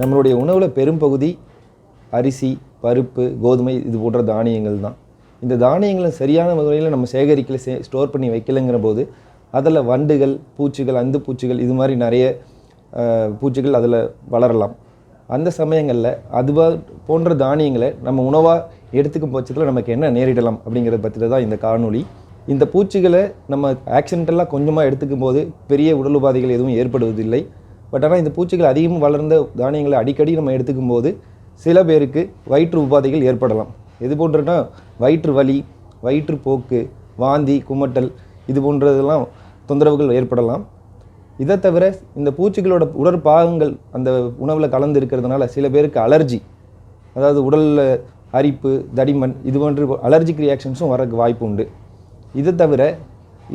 நம்மளுடைய உணவில் பெரும்பகுதி அரிசி பருப்பு கோதுமை இது போன்ற தானியங்கள் தான். இந்த தானியங்களை சரியான முறையில் நம்ம சேகரிக்கல சே ஸ்டோர் பண்ணி வைக்கலைங்கிற போது அதில் வண்டுகள் பூச்சிகள் அந்து பூச்சிகள் இது மாதிரி நிறைய பூச்சிகள் அதில் வளரலாம். அந்த சமயங்களில் அதுவா போன்ற தானியங்களை நம்ம உணவாக எடுத்துக்கும் பட்சத்தில் நமக்கு என்ன நேரிடலாம் அப்படிங்கிறத பற்றி தான் இந்த காணொளி. இந்த பூச்சிகளை நம்ம ஆக்சிடென்டலாக கொஞ்சமாக எடுத்துக்கும் போது பெரிய உடல் உபாதைகள் எதுவும் ஏற்படுவதில்லை. பட் ஆனால் இந்த பூச்சிகள் அதிகம் வளர்ந்த தானியங்களை அடிக்கடி நம்ம எடுத்துக்கும் போது சில பேருக்கு வயிற்று உபாதைகள் ஏற்படலாம். இது போன்றனா வயிற்று வலி வயிற்றுப்போக்கு வாந்தி குமட்டல் இது போன்றதெல்லாம் தொந்தரவுகள் ஏற்படலாம். இதை தவிர இந்த பூச்சிகளோட உடற்பாகங்கள் அந்த உணவில் கலந்து இருக்கிறதுனால சில பேருக்கு அலர்ஜி அதாவது உடலில் அரிப்பு தடிமன் இது போன்ற அலர்ஜிக் ரியாக்ஷன்ஸும் வரக்கு வாய்ப்பு உண்டு. இதை தவிர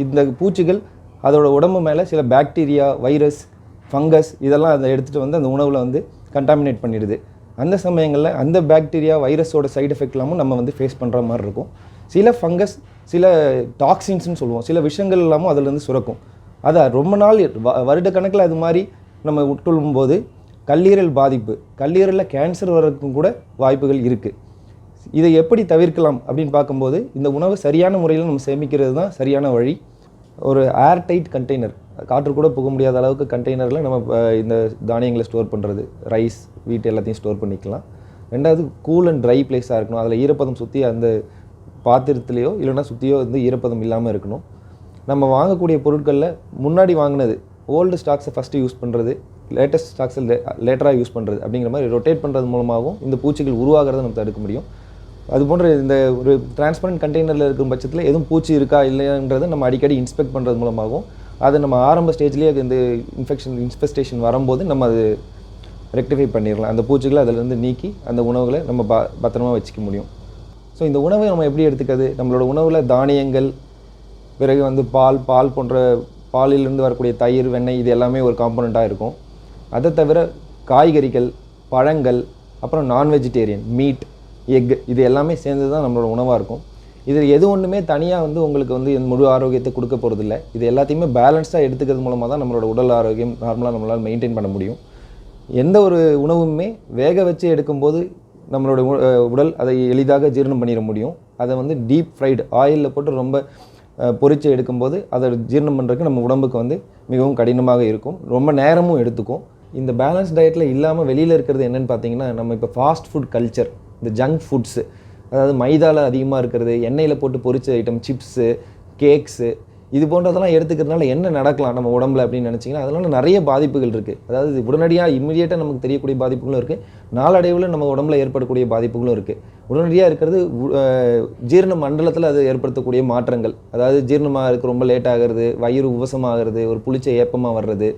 இந்த பூச்சிகள் அதோட உடம்பு மேலே சில பாக்டீரியா வைரஸ் ஃபங்கஸ் இதெல்லாம் அதை எடுத்துகிட்டு வந்து அந்த உணவில் வந்து கண்டாமினேட் பண்ணிடுது. அந்த சமயங்களில் அந்த பாக்டீரியா வைரஸோட சைடு எஃபெக்ட் இல்லாமல் நம்ம வந்து ஃபேஸ் பண்ணுற மாதிரி இருக்கும். சில ஃபங்கஸ் சில டாக்ஸின்ஸ்னு சொல்லுவோம். சில விஷயங்கள் இல்லாமல் அதுலேருந்து சுரக்கும். அதை ரொம்ப நாள் வ- வருடக்கணக்கில் அது மாதிரி நம்ம உட்கொள்ளும் போது கல்லீரல் பாதிப்பு கல்லீரலில் கேன்சர் வரக்கும் கூட வாய்ப்புகள் இருக்குது இதை எப்படி தவிர்க்கலாம் அப்படின்னு பார்க்கும்போது இந்த உணவை சரியான முறையில் நம்ம சேமிக்கிறது தான் சரியான வழி. ஒரு ஏர் டைட் கண்டெய்னர் காற்று கூட போக முடியாத அளவுக்கு கண்டெய்னரில் நம்ம இந்த தானியங்களை ஸ்டோர் பண்ணுறது ரைஸ் வீட்டு எல்லாத்தையும் ஸ்டோர் பண்ணிக்கலாம். ரெண்டாவது கூல் அண்ட் ட்ரை பிளேஸாக இருக்கணும். அதில் ஈரப்பதம் சுற்றி அந்த பாத்திரத்துலேயோ இல்லைன்னா சுற்றியோ வந்து ஈரப்பதம் இல்லாமல் இருக்கணும். நம்ம வாங்கக்கூடிய பொருட்களில் முன்னாடி வாங்கினது ஓல்டு ஸ்டாக்ஸை ஃபஸ்ட்டு யூஸ் பண்ணுறது லேட்டஸ்ட் ஸ்டாக்ஸை லேட்டராக யூஸ் பண்ணுறது அப்படிங்கிற மாதிரி ரொட்டேட் பண்ணுறது மூலமாகவும் இந்த பூச்சிகள் உருவாகிறத நம்ம தடுக்க முடியும். அது போன்ற இந்த ஒரு டிரான்ஸ்பரண்ட் கண்டெய்னரில் இருக்கும் பட்சத்தில் எதுவும் பூச்சி இருக்கா இல்லைன்றதை நம்ம அடிக்கடி இன்ஸ்பெக்ட் பண்ணுறது மூலமாகவும் அதை நம்ம ஆரம்ப ஸ்டேஜ்லேயே இந்த இன்ஃபெக்ஷன் இன்ஸ்பெஸ்டேஷன் வரும்போது நம்ம அது ரெக்டிஃபை பண்ணிடலாம் அந்த பூச்சிகளை அதிலிருந்து நீக்கி அந்த உணவுகளை நம்ம ப பத்திரமா வச்சுக்க முடியும். ஸோ இந்த உணவை நம்ம எப்படி எடுத்துக்கிறது? நம்மளோட உணவில் தானியங்கள் பிறகு வந்து பால் பால் போன்ற பாலிலிருந்து வரக்கூடிய தயிர் வெண்ணெய் இது எல்லாமே ஒரு காம்பனண்ட்டாக இருக்கும். அதை தவிர காய்கறிகள் பழங்கள் அப்புறம் நான் வெஜிடேரியன் மீட் எக் இது எல்லாமே சேர்ந்து தான் நம்மளோட உணவாக இருக்கும். இதில் எது ஒன்றுமே தனியாக வந்து உங்களுக்கு வந்து முழு ஆரோக்கியத்தை கொடுக்க போகிறதில்ல இது எல்லாத்தையுமே பேலன்ஸாக எடுத்துக்கிறது மூலமாக தான் நம்மளோட உடல் ஆரோக்கியம் நார்மலாக நம்மளால் மெயின்டைன் பண்ண முடியும். எந்த ஒரு உணவுமே வேக வச்சு எடுக்கும்போது நம்மளோட உ- உடல் அதை எளிதாக ஜீரணம் பண்ணிட முடியும். அதை வந்து டீப் ஃப்ரைடு ஆயிலில் போட்டு ரொம்ப பொறிச்சு எடுக்கும்போது அதை ஜீரணம் பண்ணுறதுக்கு நம்ம உடம்புக்கு வந்து மிகவும் கடினமாக இருக்கும். ரொம்ப நேரமும் எடுத்துக்கும். இந்த பேலன்ஸ் டயட்டில் இல்லாமல் வெளியில் இருக்கிறது என்னன்னு பார்த்தீங்கன்னா நம்ம இப்போ ஃபாஸ்ட் ஃபுட் கல்ச்சர் இந்த ஜங்க் ஃபுட்ஸு அதாவது மைதால அதிகமாக இருக்கிறது எண்ணெயில் போட்டு பொரிச்ச ஐட்டம் சிப்ஸு கேக்ஸு இது போன்றதெல்லாம் எடுத்துக்கிறதுனால என்ன நடக்கலாம் நம்ம உடம்புல அப்படின்னு நினச்சிங்கன்னா அதனால் நிறைய பாதிப்புகள் இருக்குது அதாவது உடனடியாக இம்மிடியேட்டாக நமக்கு தெரியக்கூடிய பாதிப்புகளும் இருக்குது நாளடைவில் நம்ம உடம்புல ஏற்படக்கூடிய பாதிப்புகளும் இருக்குது உடனடியாக இருக்கிறது உ- ஜீரண மண்டலத்தில் அது ஏற்படுத்தக்கூடிய மாற்றங்கள். அதாவது ஜீரணமாக இருக்க ரொம்ப லேட் ஆகிறது வயிறு உவசமாகிறது ஒரு புளிச்ச ஏப்பமாக வர்றது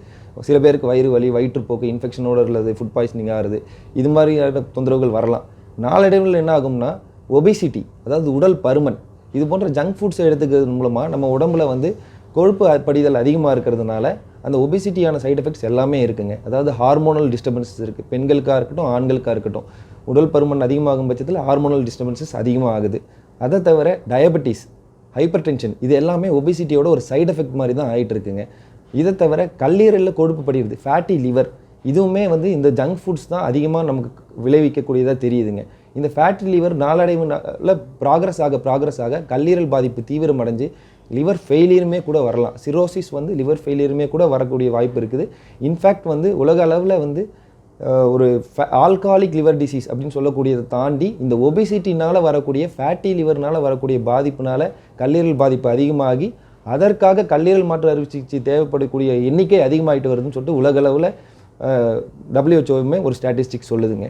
சில பேருக்கு வயிறு வலி வயிற்றுப்போக்கு இன்ஃபெக்ஷனோடு உள்ளது ஃபுட் பாய்சனிங் ஆகிறது இது மாதிரியான தொந்தரவுகள் வரலாம். நாளடைவில் என்ன ஆகும்னா ஒபிசிட்டி அதாவது உடல் பருமன் இது போன்ற ஜங்க் ஃபுட்ஸை எடுத்துக்கிறது மூலமாக நம்ம உடம்புல வந்து கொழுப்பு படிதல் அதிகமாக இருக்கிறதுனால அந்த ஒபிசிட்டியான சைட் எஃபெக்ட்ஸ் எல்லாமே இருக்குங்க. அதாவது ஹார்மோனல் டிஸ்டர்பன்சஸ் இருக்குது பெண்களுக்காக இருக்கட்டும் ஆண்களுக்காக இருக்கட்டும். உடல் பருமன் அதிகமாகும் பட்சத்தில் ஹார்மோனல் டிஸ்டர்பன்சஸ் அதிகமாக ஆகுது. அதை தவிர டயபெட்டிஸ் ஹைப்பர் டென்ஷன் இது எல்லாமே ஒபிசிட்டியோட ஒரு சைடு எஃபெக்ட் மாதிரி தான் ஆகிட்டு இருக்குங்க. இதை தவிர கல்லீரலில் கொழுப்பு படிகிறது ஃபேட்டி லிவர் இதுவுமே வந்து இந்த ஜங்க் ஃபுட்ஸ் தான் அதிகமாக நமக்கு விளைவிக்கக்கூடியதாக தெரியுதுங்க. இந்த ஃபேட்டி லிவர் நாளடைவுல ப்ராக்ரஸ் ஆக ப்ராக்ரஸ் ஆக கல்லீரல் பாதிப்பு தீவிரம் அடைஞ்சு லிவர் ஃபெயிலியருமே கூட வரலாம். சிரோசிஸ் வந்து லிவர் ஃபெயிலியருமே கூட வரக்கூடிய வாய்ப்பு இருக்குது. இன்ஃபேக்ட் வந்து உலக அளவில் வந்து ஒரு ஆல்காலிக் லிவர் டிசீஸ் அப்படின்னு சொல்லக்கூடியதை தாண்டி இந்த ஒபிசிட்டினால் வரக்கூடிய ஃபேட்டி லிவர்னால் வரக்கூடிய பாதிப்புனால கல்லீரல் பாதிப்பு அதிகமாகி அதற்காக கல்லீரல் மாற்று அறுவை சிகிச்சை தேவைப்படக்கூடிய எண்ணிக்கை அதிகமாகிட்டு வருதுன்னு சொல்லிட்டு உலகளவில் டபிள்யூஹெச்ஓவுமே ஒரு ஸ்டாட்டிஸ்டிக் சொல்லுதுங்க.